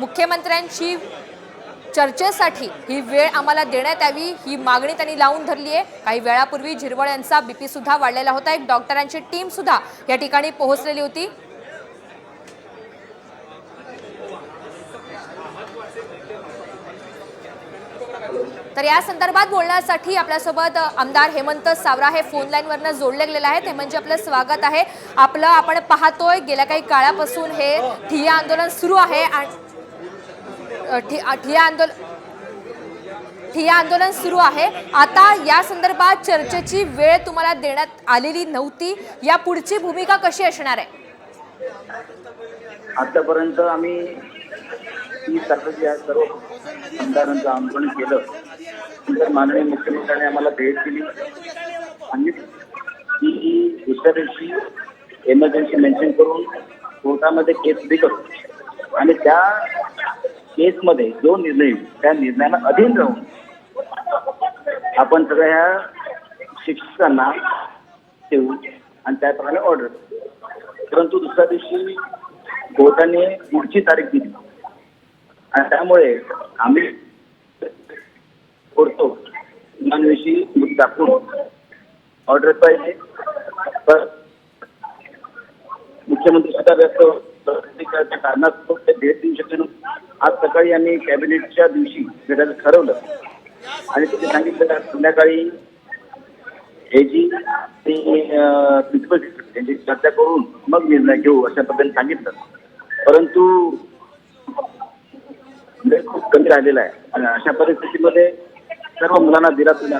मुख्यमंत्र्यांची चर्चेसाठी ही वेळ आम्हाला देण्यात यावी ही मागणी त्यांनी लावून धरली आहे. काही वेळापूर्वी झिरवळ यांचा बीपी सुद्धा वाढलेला होता. एक डॉक्टरांची टीम सुद्धा या ठिकाणी पोहोचलेली होती. तर या संदर्भात बोलण्यासाठी आपल्यासोबत आमदार हेमंत सावरा हे फोन लाईनवरनं जोडले गेलेले आहेत. ते म्हणजे आपलं स्वागत आहे. आपलं आपण पाहतोय गेल्या काही काळापासून हे ठिय्या आंदोलन सुरू आहे आणि ठि- अ, आंदोलन ठिया आंदोलन सुरू आहे. आता या संदर्भात चर्चेची वेळ तुम्हाला देण्यात आलेली नव्हती. या पुढची भूमिका कशी असणार आहे? आतापर्यंत आम्ही ही सर्व जे आहे सर्व आमदारांचं आंदोलन केलं नंतर माननीय मुख्यमंत्र्यांनी आम्हाला भेट दिली. आणि की दुसऱ्या दिवशी एमर्जन्सी मेन्शन करून कोर्टामध्ये केस उभी आणि त्या केसमध्ये जो निर्णय त्या निर्णयाला अधीन राहून आपण सगळ्या ह्या शिक्षकांना ठेवू आणि त्याप्रमाणे ऑर्डर परंतु दुसऱ्या दिवशी कोर्टाने पुढची तारीख दिली. आणि त्यामुळे आम्ही करतो. विषयी दाखवून ऑर्डर पाहिजे. तर मुख्यमंत्री सुद्धा व्यक्त कारणास्तव ते भेट देऊ शकले आज सकाळी आम्ही कॅबिनेटच्या दिवशी भेटायला ठरवलं. आणि तिथे सांगितलं संध्याकाळी याची प्रिन्सिपल यांची चर्चा करून मग निर्णय घेऊ अशा पद्धतीने सांगितलं. परंतु वेळ खूप कमी राहिलेला आहे. आणि अशा परिस्थितीमध्ये सर्व मुलांना दिला तुला